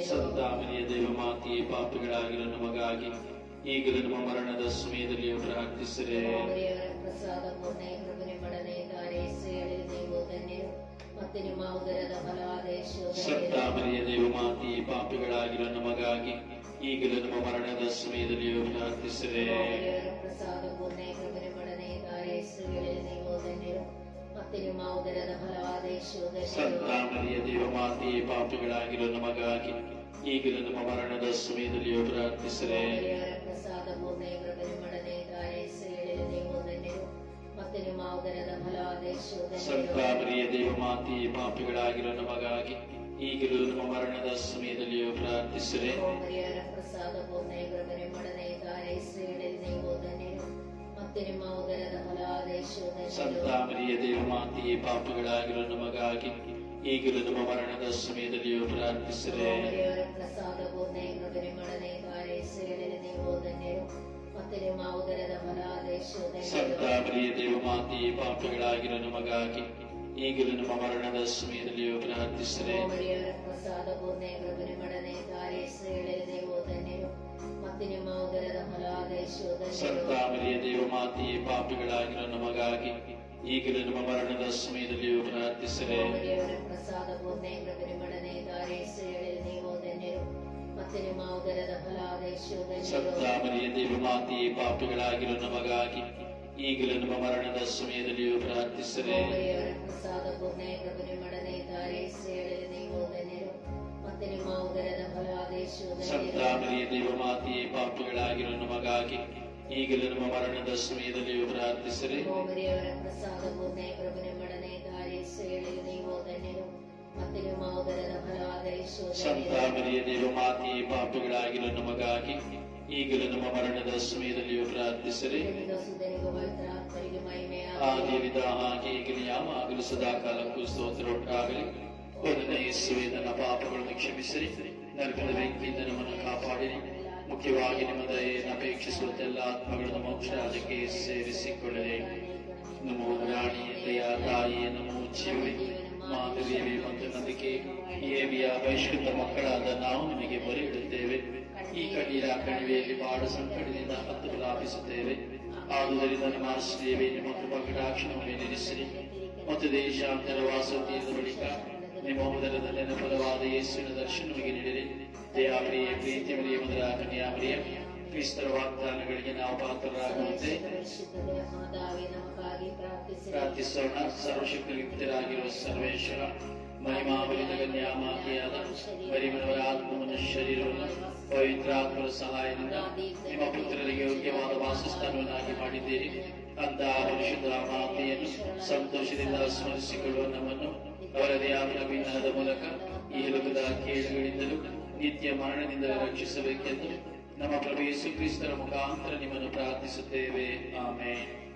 ಸಂತಾಮನಿಯ ದೇವ ಮಾತೆಯೇ ಪಾಪಿಗಳಾಗಿರೋ ನಮಗಾಗಿ ಈಗಲೂ ನಮ್ಮ ಮರಣದ ಸಮಯದಲ್ಲಿ ಪ್ರಾರ್ಥಿಸಿರೆ ಪ್ರಸಾದ ಪೂರ್ಣ ಮತ್ತೆ ನಿಮ್ಮ ಉದರದ ಫಲಾದ ಯೇಸು ಧನ್ಯರು ಸಂತಾಮನಿಯ ದೇವ ಮಾತೆಯೇ ಪಾಪಿಗಳಾಗಿರೋ ನಮಗಾಗಿ ಈಗಲೂ ನಮ್ಮ ಮರಣದ ಸಮಯದಲ್ಲಿಯೂ ಪ್ರಾರ್ಥಿಸಿದೆ ದೇವರ ಪ್ರಸಾದ ಪೂರ್ಣ ಸ್ತ್ರೀಗಳಲ್ಲಿ ನೀವು ಧನ್ಯರು. ಮತ್ತೆ ನಿಮ್ಮ ಉದರದ ಫಲವಾದ ಯೇಸು ಧನ್ಯರು ಸಂತಾಮನಿಯ ದೇವ ಮಾತೆಯೇ ಪಾಪಿಗಳಾಗಿರೋ ನಮಗಾಗಿ ಈಗಲೂ ನಮ್ಮ ಮರಣದ ಸಮಯದಲ್ಲಿಯೂ ಪ್ರಾರ್ಥಿಸಿರೆ ಧನ್ಯರು ದೇವ ಮಾತೆಯೇ ಪಾಪಿಗಳಾಗಿರೋ ನಮಗಾಗಿ ಈಗಲೂ ನಮ್ಮ ಮರಣದ ಸಮಯದಲ್ಲಿಯೂ ಪ್ರಾರ್ಥಿಸಿರೆ. ಸಂತಾಮರಿಯ ಪ್ರಸಾದ ಪೂರ್ಣ ಪ್ರಭು ನಿಮ್ಮೊಡನೆ ಇದ್ದಾರೆ ಸ್ತ್ರೀಗಳಲ್ಲಿ ಮತ್ತೆ ನಿಮ್ಮ ಉದರದ ಫಲವಾದ ಯೇಸು ಧನ್ಯರು ಸಂತಾಮನಿಯ ದೇವ ಮಾತೆಯೇ ಪಾಪಿಗಳಾಗಿರೋ ನಮಗಾಗಿ ಈಗಲೂ ನಮ್ಮ ಮರಣದ ಸಮಯದಲ್ಲಿಯೂ ಪ್ರಾರ್ಥಿಸಿರೆ. ಪ್ರಸಾದ ಬೋಧನೆ ಮಾಡನೆ ಕಾರ್ಯ ಸ್ತ್ರೀಗಳಲ್ಲಿ ನೀವು ಧನ್ಯರು ಮತ್ತೆ ನಿಮ್ಮ ಉದರದ ಫಲವಾದ ಯೇಸು ಧನ್ಯರು ಸಂತಾಮನಿಯ ದೇವ ಮಾತೆಯೇ ಪಾಪಿಗಳಾಗಿರೋ ನಮಗಾಗಿ ಈಗಲೂ ನಮ್ಮ ಮರಣದ ಸಮಯದಲ್ಲಿಯೂ ಪ್ರಾರ್ಥಿಸಿರೆ. ಮರಿಯವರ ಪ್ರಸಾದ ಪೂರ್ಣ ಪ್ರಭು ನಿಮ್ಮೊಡನೆ ಇದ್ದಾರೆ ಸ್ತ್ರೀಗಳಲ್ಲಿ ನೀವು ಧನ್ಯರು. ಮತ್ತೆ ನಿಮ್ಮ ಉದರದ ಫಲವಾದ ಯೇಸು ಧನ್ಯರು ಸಂತಾಮನಿಯ ದೇವ ಮಾತೆಯೇ ಪಾಪಿಗಳಾಗಿರೋ ನಮಗಾಗಿ ಈಗಲೂ ನಮ್ಮ ಮರಣದ ಸಮಯದಲ್ಲಿಯೂ ಪ್ರಾರ್ಥಿಸಿರೆ. ಪ್ರಸಾದ ಪೂರ್ಣ ಪ್ರಭು ನಿಮ್ಮೊಡನೆ ಇದ್ದಾರೆ ಸ್ತ್ರೀಗಳಲ್ಲಿ ನೀವು ಧನ್ಯರು. ಮತ್ತೆ ದೇವಮಾತಿ ಪಾಪಿಗಳಾಗಿರೋ ನಮಗಾಗಿ ಈಗಲೂ ನಮ್ಮ ಮರಣದ ಸಮಯದಲ್ಲಿಯೂ ಪ್ರಾರ್ಥಿಸಿರೆ. ಸತ್ತಾಮರಿಯ ದೇವಮಾತಿ ಪಾಪಿಗಳಾಗಿರೋ ನಮಗಾಗಿ ಈಗಲೂ ನಮ್ಮ ಮರಣದ ಸಮಯದಲ್ಲಿಯೂ ಪ್ರಾರ್ಥಿಸರೆ. ಪ್ರಸಾದ ಪೂರ್ಣ ಪ್ರಭುನೆ ಮಡನೆ ಸ್ತ್ರೀಗಳಲ್ಲಿ ನೀವು ಧನ್ಯರು. ಮತ್ತೆ ನಿಮ್ಮ ಉದರದ ಫಲವಾದ ಯೇಸು ಧನ್ಯರು ಸಂತಾಮನಿಯ ದೇವ ಮಾತೆಯೇ ಪಾಪಿಗಳಾಗಿರೋ ನಮಗಾಗಿ ಈಗಲೂ ನಮ್ಮ ಮರಣದ ಸಮಯದಲ್ಲಿಯೂ ಪ್ರಾರ್ಥಿಸಲಿ ಆ ದೇವಿದ ಹಾಗೆ ಈಗಲೂ ಯಾವಾಗಲೂ ಸದಾ ಕಾಲಕ್ಕೂ ಸ್ತೋತ್ರ ಉಂಟಾಗಲಿ. ಒಂದನೇ ನನ್ನ ಪಾಪಗಳನ್ನು ಕ್ಷಮಿಸಿರಿ. ನರಕದ ಬೆಂಕಿಯಿಂದ ನಮ್ಮನ್ನು ಕಾಪಾಡಿರಿ. ಮುಖ್ಯವಾಗಿ ನಿಮ್ಮ ದಯೆಯನ್ನು ಅಪೇಕ್ಷಿಸುವಂತೆಲ್ಲ ಆತ್ಮಗಳನ್ನು ಮೋಕ್ಷ ಅದಕ್ಕೆ ಸೇರಿಸಿಕೊಳ್ಳಲಿ. ನಮೋ ರಾಣಿ ದಯ ತಾಯಿ ನಮೋ ಜೀವಿ ಮಾಧುರ್ಯವೇ ಮತ್ತು ನಂಬಿಕೆ ಏವಿಯ ಬಹಿಷ್ಕೃತ ಮಕ್ಕಳಾದ ನಾವು ನಿಮಗೆ ಮೊರೆ ಇಡುತ್ತೇವೆ ಈ ಕಣ್ಣೀರ ಕಣಿವೆಯಲ್ಲಿ ಬಾಡು ಸಂಕಟದಿಂದ ಹತ್ತು ಲಾಭಿಸುತ್ತೇವೆ ಆದುದರಿಂದ ಆಶ್ರಯವೇ ನಿಮ್ಮ ಕೃಪಾ ಕಟಾಕ್ಷಣವನ್ನು ನಿಲ್ಲಿಸಿರಿ ಮತ್ತು ದೇಶಾಂತರ ವಾಸತಿಯಿಂದ ಬಳಿಕ ನಿಮ್ಮ ಮೊದಲದ ಫಲವಾದ ಯೇಸುವಿನ ದರ್ಶನವಾಗಿ ನೀಡಿರಿ. ದಯಾಪ್ರಿಯ, ಪ್ರೀತಿ ಮರಿಯ ಮೊದಲ ಕನ್ಯಾಮರಿಯ ಕ್ರಿಸ್ತರ ವಾಗ್ದಾನಗಳಿಗೆ ನಾವು ಪಾತ್ರರಾಗುವಂತೆ. ಪ್ರಾರ್ಥಿಸೋಣ. ಸರ್ವಶಕ್ತಯುಕ್ತರಾಗಿರುವ ಸರ್ವೇಶ್ವರ ಮಹಿಮಾಬಲಿತ ಕನ್ಯಾಮಾತೆಯಾದ ಮರಿಮನವರ ಆತ್ಮವನ್ನು ಶರೀರವನ್ನು ಪವಿತ್ರಾತ್ಮರ ಸಹಾಯದಿಂದ ನಿಮ್ಮ ಪುತ್ರರಿಗೆ ಯೋಗ್ಯವಾದ ವಾಸಸ್ಥಾನವನ್ನಾಗಿ ಮಾಡಿದ್ದೀರಿ. ಅಂತಹ ಪರಿಶುದ್ಧ ಮಾತೆಯನ್ನು ಸಂತೋಷದಿಂದ ಸ್ಮರಿಸಿಕೊಳ್ಳುವ ನಮ್ಮನ್ನು ಅವರದೇ ದೇವರ ವಿಜ್ಞಾನದ ಮೂಲಕ ಈ ಲೋಕದ ಕೇಳುಗಳಿಂದಲೂ ನಿತ್ಯ ಮರಣದಿಂದ ರಕ್ಷಿಸಬೇಕೆಂದು ನಮ್ಮ ಪ್ರಭು ಯೇಸು ಕ್ರಿಸ್ತರ ಮುಖಾಂತರ ನಿಮ್ಮನ್ನು ಪ್ರಾರ್ಥಿಸುತ್ತೇವೆ. ಆಮೇಲೆ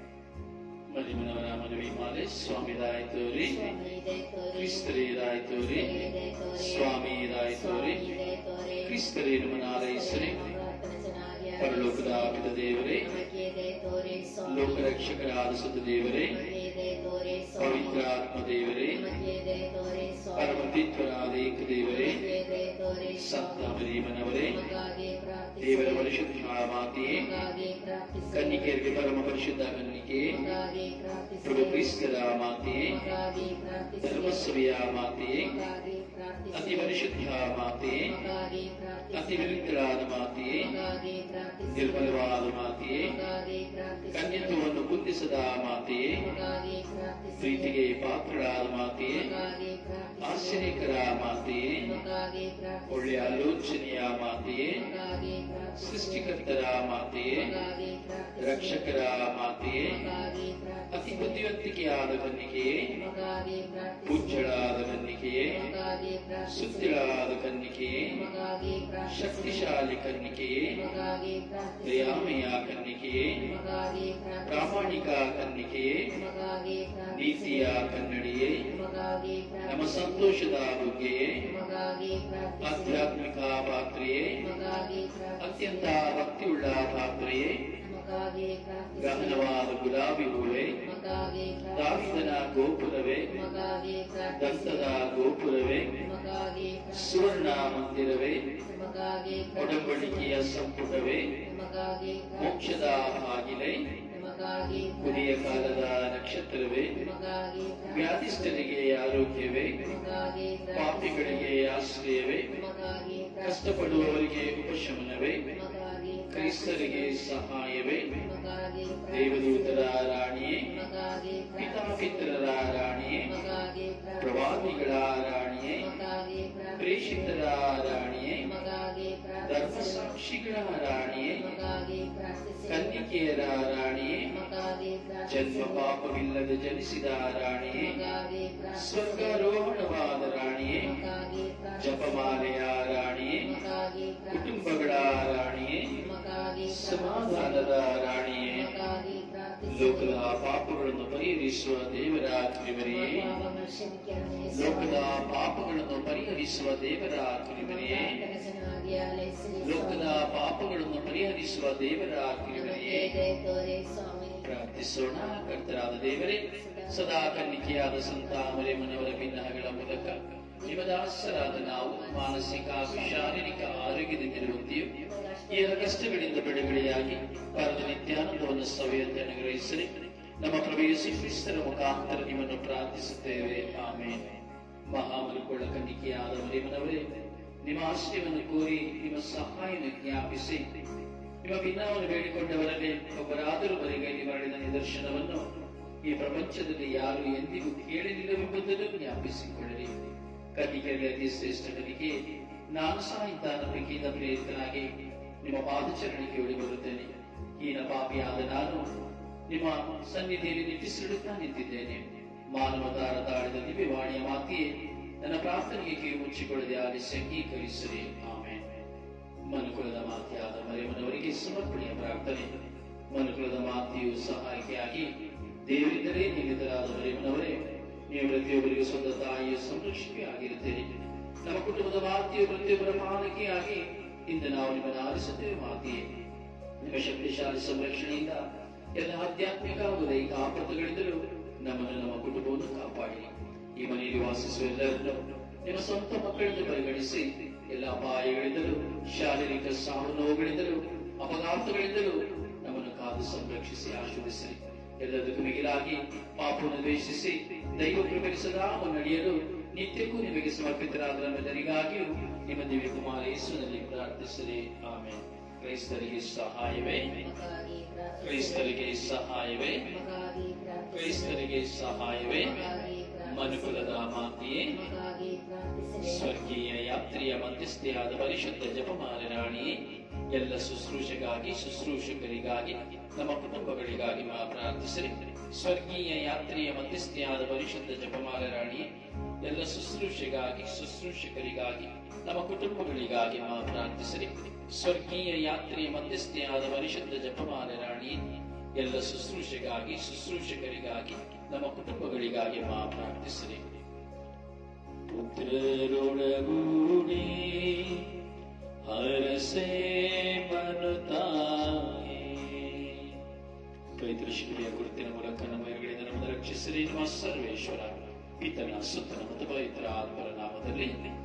ಮರಿಮನವರ ಮನವಿ ಮಾಲೆ ಸ್ವಾಮಿ ರಾಯ್ತೋರಿ ಸ್ವಾಮಿ ಇದೇ ತೋರಿ ಕ್ರಿಸ್ತರೇ ರಾಯ್ತೋರಿ ಇದೇ ತೋರಿ ಸ್ವಾಮಿ ರಾಯ್ತೋರಿ ಇದೇ ತೋರಿ ಕ್ರಿಸ್ತರೇ ನಮ್ಮನ್ನು ಆರೈಸರಿ ಪ್ರಾರ್ಥನೆ ಚೆನ್ನಾಗಿ ಪರಲೋಕದ ಪಿತ ದೇವರೇ ನಮಗೆ ಇದೇ ತೋರಿ ಸ್ವಾಮಿ ಲೋಕರಕ್ಷಕರಾದ ಸುತ್ತ ದೇವರೇ ನಮಗೆ ಇದೇ ತೋರಿ ಸ್ವಾಮಿ ಪವಿತ್ರ ಆತ್ಮ ದೇವರೇ ನಮಗೆ ಇದೇ ತೋರಿ ಸ್ವಾಮಿ ಪರಮಪಿತ್ವರಾದ ಏಕ ದೇವರೇ ನಮಗೆ ಇದೇ ತೋರಿ ಸಂತ ಸ್ವಾಮಿ ಮರಿಯಮ್ಮನವರೇ ನಮಗಾಗಿ ಪ್ರಾರ್ಥಿಸಿ ದೇವರ ಪರಿಶುದ್ಧ ಮಾತೆಯೇ ನಮಗಾಗಿ ಪ್ರಾರ್ಥಿಸಿ ಕನ್ನಿಕೆಯರಿಗೆ ಪರಮ ಪರಿಶುದ್ಧ ಕನ್ನಿಕೆ ನಮಗಾಗಿ ಪ್ರಾರ್ಥಿಸಿ ಪ್ರಭು ಕ್ರಿಸ್ತರ ಮಾತೆಯೇ ನಮಗಾಗಿ ಪ್ರಾರ್ಥಿಸಿ ಧರ್ಮಸ್ವಿಯ ಮಾತೆಯೇ ನಮಗಾಗಿ ಅತಿ ಪ್ರಾರ್ಥಿಸಿ ಪರಿಶುದ್ಧ ಮಾತೆಯೇ ಮಾತೆಯೇ ನಿರ್ಮಲವಾದ ಮಾತೆಯೇ ಕನ್ಯತ್ವವನ್ನು ಕುಂದಿಸದ ಮಾತೆಯೇ ಪ್ರೀತಿಗೆ ಪಾತ್ರರಾದ ಮಾತೆಯೇ ಆಶ್ಚರ್ಯಕರ ಮಾತೆಯೇ ಒಳ್ಳೆಯ ಆಲೋಚನೆಯ ಮಾತೆಯೇ ಸೃಷ್ಟಿಕರ್ತರ ಮಾತೆಯೇ ರಕ್ಷಕರ ಮಾತೆಯೇ ಅತಿ ಬುದ್ಧಿವಂತಿಕೆ ಆದ ಕನ್ನಿಕೆಯೇ ನಮಗಾಗಿ ಪ್ರಾರ್ಥಿಸಿ ಪೂಜ್ಯಳಾದ ಕನ್ನಿಕೆಯೇ ನಮಗಾಗಿ ಪ್ರಾರ್ಥಿಸಿ ಪ್ರಾರ್ಥಿಸಿರಿ ಸುತ್ತಿಳಾದ ಕನ್ನಿಕೆಯೇ ಶಕ್ತಿಶಾಲಿ ಕನ್ನಿಕೆಯೇ ದಯಾಮಯ ಕನ್ನಿಕೆಯೇ ಪ್ರಾಮಾಣಿಕ ಕನ್ನಿಕೆಯೇ ನೀತಿಯ ಕನ್ನಡಿಯೇ. ನಮಗಾಗಿ ನಮ್ಮ ಪ್ರಾರ್ಥಿಸಿರಿ ಸಂತೋಷದ ಬುಗ್ಗೆಯೇ ನಮಗಾಗಿ ಪ್ರಾರ್ಥಿಸಿರಿ ಆಧ್ಯಾತ್ಮಿಕ ಪಾತ್ರೆಯೇ ನಮಗಾಗಿ ಪ್ರಾರ್ಥಿಸಿರಿ ಅತ್ಯಂತ ಭಕ್ತಿಯುಳ್ಳ ಪಾತ್ರೆಯೇ ನಮಗಾಗಿ ಪ್ರಾರ್ಥಿಸಿರಿ ಗಹನವಾದ ಗುಲಾಬಿ ಹೂವೇ ನಮಗಾಗಿ ದಾವಿದನ ಪ್ರಾರ್ಥಿಸಿರಿ ಗೋಪುರವೇ ನಮಗಾಗಿ ಪ್ರಾರ್ಥಿಸಿರಿ ದಂತದ ಗೋಪುರವೇ ನಮಗಾಗಿ ಸುವರ್ಣ ಮಂದಿರವೇ ನಮಗಾಗಿ ಒಡಂಬಡಿಕೆಯ ಸಂಪುಟವೇ ನಮಗಾಗಿ ಮೋಕ್ಷದ ಬಾಗಿಲೆ ನಮಗಾಗಿ ಕೊನೆಯ ಕಾಲದ ನಕ್ಷತ್ರವೇ ವ್ಯಾಧಿಷ್ಠರಿಗೆ ಆರೋಗ್ಯವೇ ಪಾಪಿಗಳಿಗೆ ಆಶ್ರಯವೇ ಕಷ್ಟಪಡುವವರಿಗೆ ಉಪಶಮನವೇ ಕ್ರೈಸ್ತರಿಗೆ ಸಹಾಯವೇ ದೇವದೂತರ ರಾಣಿಯೇ ಪಿತಾಪಿತ್ರರ ರಾಣಿಯೇ ಪ್ರವಾದಿಗಳ ರಾಣಿಯೇ ಪ್ರೇಷಿತರ ರಾಣಿಯೇ ಧರ್ಮಸಾಕ್ಷಿಗಳ ರಾಣಿಯೇ ಕನ್ನಿಕೆಯರ ರಾಣಿಯೇ ಜನ್ಮ ಪಾಪವಿಲ್ಲದೆ ಜನಿಸಿದ ರಾಣಿಯೇ ಸ್ವರ್ಗಾರೋಹಣವಾದ ರಾಣಿಯೇ ಜಪಮಾಲೆಯ ರಾಣಿಯೇ ಕುಟುಂಬಗಳ ರಾಣಿಯೇ ಸಮಾಧಾನದ ರಾಣಿಯೇ ಲೋಕದ ಪಾಪಗಳನ್ನು ಪರಿಹರಿಸುವ ದೇವರ ತ್ರಿವರಿಯೇ ಲೋಕದ ಪಾಪಗಳನ್ನು ಪರಿಹರಿಸುವ ದೇವರ ತ್ರಿವರಿಯೇ ಲೋಕದ ಪಾಪಗಳನ್ನು ಪರಿಹರಿಸುವ ದೇವರ ಕಿರಿಮರಿಯೇ ಪ್ರಾರ್ಥಿಸೋಣ. ಕರ್ತರಾದ ದೇವರೇ, ಸದಾ ಕನ್ನಿಕೆಯಾದ ಸಂತಾಮರೆ ಮನವರ ಭಿನ್ನಗಳ ಮೂಲಕ ನಿಮದಾಸರಾದ ನಾವು ಮಾನಸಿಕ, ಶಾರೀರಿಕ ಆರೋಗ್ಯದಿಂದಿರುವಂತೆಯೂ ಈ ಕಷ್ಟಗಳಿಂದ ಬಿಡುಗಡೆಯಾಗಿ ಪರದ ನಿತ್ಯಾನಂದವನ್ನು ಸವೆಯಂತೆ ಅನುಗ್ರಹಿಸಲಿ ನಮ್ಮ ಪ್ರಭು ಯೇಸು ಕ್ರಿಸ್ತರ ಮುಖಾಂತರ ನಿಮ್ಮನ್ನು ಪ್ರಾರ್ಥಿಸುತ್ತೇವೆ. ಆಮೇಲೆ ಮಹಾಮರುಕೊಳ್ಳ ಕನ್ನಿಕೆಯಾದ ಮರಿಮನವರೇ ನಿಮ್ಮ ಆಶ್ರಯವನ್ನು ಕೋರಿ ನಿಮ್ಮ ಸಹಾಯವನ್ನು ಜ್ಞಾಪಿಸಿ ನಿಮ್ಮ ಭಿನ್ನವನ್ನು ಬೇಡಿಕೊಂಡವರಲ್ಲಿ ಒಬ್ಬರಾದರೂ ಬರಿಗೈಲಿ ಮಾಡಿದ ನಿದರ್ಶನವನ್ನು ಈ ಪ್ರಪಂಚದಲ್ಲಿ ಯಾರು ಎಂದಿಗೂ ಕೇಳಲಿಲ್ಲವೆಂಬುದನ್ನು ಜ್ಞಾಪಿಸಿಕೊಳ್ಳಲಿ. ಕನ್ನಿಕೆಯಲ್ಲಿ ಅತಿ ಶ್ರೇಷ್ಠ ಕಲಿಕೆ ನಾನು ಸಹ ಇಂಥ ನಂಬಿಕೆಯಿಂದ ಪ್ರೇರಿತನಾಗಿ ನಿಮ್ಮ ಪಾದಚರಣೆಗೆ ಓಡಿ ಬರುತ್ತೇನೆ ಹೀನ ಪಾಪಿಯಾದ ನಾನು ನಿಮ್ಮ ಸನ್ನಿಧಿಯಲ್ಲಿ ನಿಟ್ಟಿಸಿಡುತ್ತಾ ನಿಂತಿದ್ದೇನೆ ಮಾನವತಾರ ತಾಳಿದ ದಿವ್ಯವಾಣಿಯ ಮಾತಿಯೇ ನನ್ನ ಪ್ರಾರ್ಥನೆಗೆ ಕಿವಿ ಮುಚ್ಚಿಕೊಳ್ಳದೆ ಆಲಿಸಿ ಅಂಗೀಕರಿಸಿರಿ ಆಮೇಲೆ ಮನುಕುಲದ ಮಾತೆಯಾದ ಮರಿಯಮ್ಮನವರಿಗೆ ಸಮರ್ಪಣೆಯ ಪ್ರಾರ್ಥನೆ. ಮನುಕುಲದ ಮಾತೆಯು ಸಹಾಯಕಿಯಾಗಿ ದೇವರಿಂದಲೇ ನಿಮಿತರಾದ ಮರಿಯಮ್ಮನವರೇ, ನೀವು ಪ್ರತಿಯೊಬ್ಬರಿಗೆ ಸ್ವಂತ ತಾಯಿಯ ಸಂರಕ್ಷಣೆ ಆಗಿರುತ್ತೇನೆ ನಮ್ಮ ಕುಟುಂಬದ ಮಾತೆಯು ಪ್ರತಿಯೊಬ್ಬರ ಮಾನಕಿಯಾಗಿ ಇಂದು ನಾವು ನಿಮ್ಮನ್ನು ಆರಿಸುತ್ತೇವೆ ಮಾತೆಯೇ. ನಿಮ್ಮ ಶಕ್ತಿಶಾಲಿ ಸಂರಕ್ಷಣೆಯಿಂದ ಎಲ್ಲ ಆಧ್ಯಾತ್ಮಿಕ ಹಾಗೂ ದೈಹಿಕ ಆಪತ್ತುಗಳಿಂದಲೂ ನಮ್ಮನ್ನು ನಮ್ಮ ಕುಟುಂಬವನ್ನು ಕಾಪಾಡಿ. ಈ ಮನೆಯಲ್ಲಿ ವಾಸಿಸುವ ಎಲ್ಲರನ್ನು ನಿಮ್ಮ ಸ್ವಂತ ಮಕ್ಕಳಿಂದ ಪರಿಗಣಿಸಿ ಎಲ್ಲ ಅಪಾಯಗಳಿಂದಲೂ ಶಾರೀರಿಕ ಸಾವು ನೋವುಗಳಿಂದಲೂ ಅಪಘಾತಗಳಿಂದಲೂ ನಮ್ಮನ್ನು ಕಾದು ಸಂರಕ್ಷಿಸಿ ಆಶೀರ್ವದಿಸಿರಿ ಎಲ್ಲದಕ್ಕೂ ಮಿಗಿಲಾಗಿ ಪಾಪವನ್ನು ದ್ವೇಷಿಸಿ ದೈವ ಕೃಪೆಗೆ ಸದಾ ಮುನ್ನಡೆಯಲು ನಿತ್ಯಕ್ಕೂ ನಿಮಗೆ ಸಮರ್ಪಿತರಾದ ನಮ್ಮೆಲ್ಲರಿಗಾಗಿಯೂ ನಿಮ್ಮ ದಿವ್ಯ ಕುಮಾರ ಯೇಸುವಿನಲ್ಲಿ ಪ್ರಾರ್ಥಿಸಲಿ ಆಮೇಲೆ ಕ್ರೈಸ್ತರಿಗೆ ಸಹಾಯವೇ. ಕ್ರೈಸ್ತರಿಗೆ ಸಹಾಯವೇ. ಕ್ರೈಸ್ತರಿಗೆ ಸಹಾಯವೇ. ಮನುಕುಲದ ಮಾತೆಯೇ ಸ್ವರ್ಗೀಯ ಯಾತ್ರೆಯ ಮಧ್ಯಸ್ಥೆಯಾದ ಪರಿಶುದ್ಧ ಜಪಮಾಲ ರಾಣಿಯೇ ಎಲ್ಲ ಶುಶ್ರೂಷೆಗಾಗಿ ಶುಶ್ರೂಷಕರಿಗಾಗಿ ನಮ್ಮ ಕುಟುಂಬಗಳಿಗಾಗಿ ಮಾ ಪ್ರಾರ್ಥಿಸಿರಿ. ಸ್ವರ್ಗೀಯ ಯಾತ್ರೆಯ ಮಧ್ಯಸ್ಥೆಯಾದ ಪರಿಶುದ್ಧ ಜಪಮಾಲ ರಾಣಿಯೇ ಎಲ್ಲ ಶುಶ್ರೂಷೆಗಾಗಿ ಶುಶ್ರೂಷಕರಿಗಾಗಿ ನಮ್ಮ ಕುಟುಂಬಗಳಿಗಾಗಿ ಮಾ ಪ್ರಾರ್ಥಿಸಲಿ ಸ್ವರ್ಗೀಯ ಯಾತ್ರೆಯ ಮಧ್ಯಸ್ಥೆಯಾದ ಪರಿಶುದ್ಧ ಜಪಮಾಲ ರಾಣಿಯೇ ಎಲ್ಲ ಶುಶ್ರೂಷೆಗಾಗಿ ಶುಶ್ರೂಷಕರಿಗಾಗಿ ನಮ್ಮ ಕುಟುಂಬಗಳಿಗಾಗಿ ಮಾ ಪ್ರಾರ್ಥಿಸಿರಿ. ಪುತ್ರರೊಳಗೂಡಿ ಹರಸೆ ಮನುತಾಯೇ. ಪೈತೃಶಿಕೆಯ ಗುರುತಿನ ಮೂಲಕ ನಮ್ಮ ಎದುರುಗಳಿಂದ ನಮ್ಮನ್ನು ರಕ್ಷಿಸಿರಿ. ನಮ್ಮ ಸರ್ವೇಶ್ವರ ಈತನ ಸುತ್ತನ ಮತ್ತು ಪವಿತ್ರ ಆತ್ಮರ ನಾಮದಲ್ಲಿ.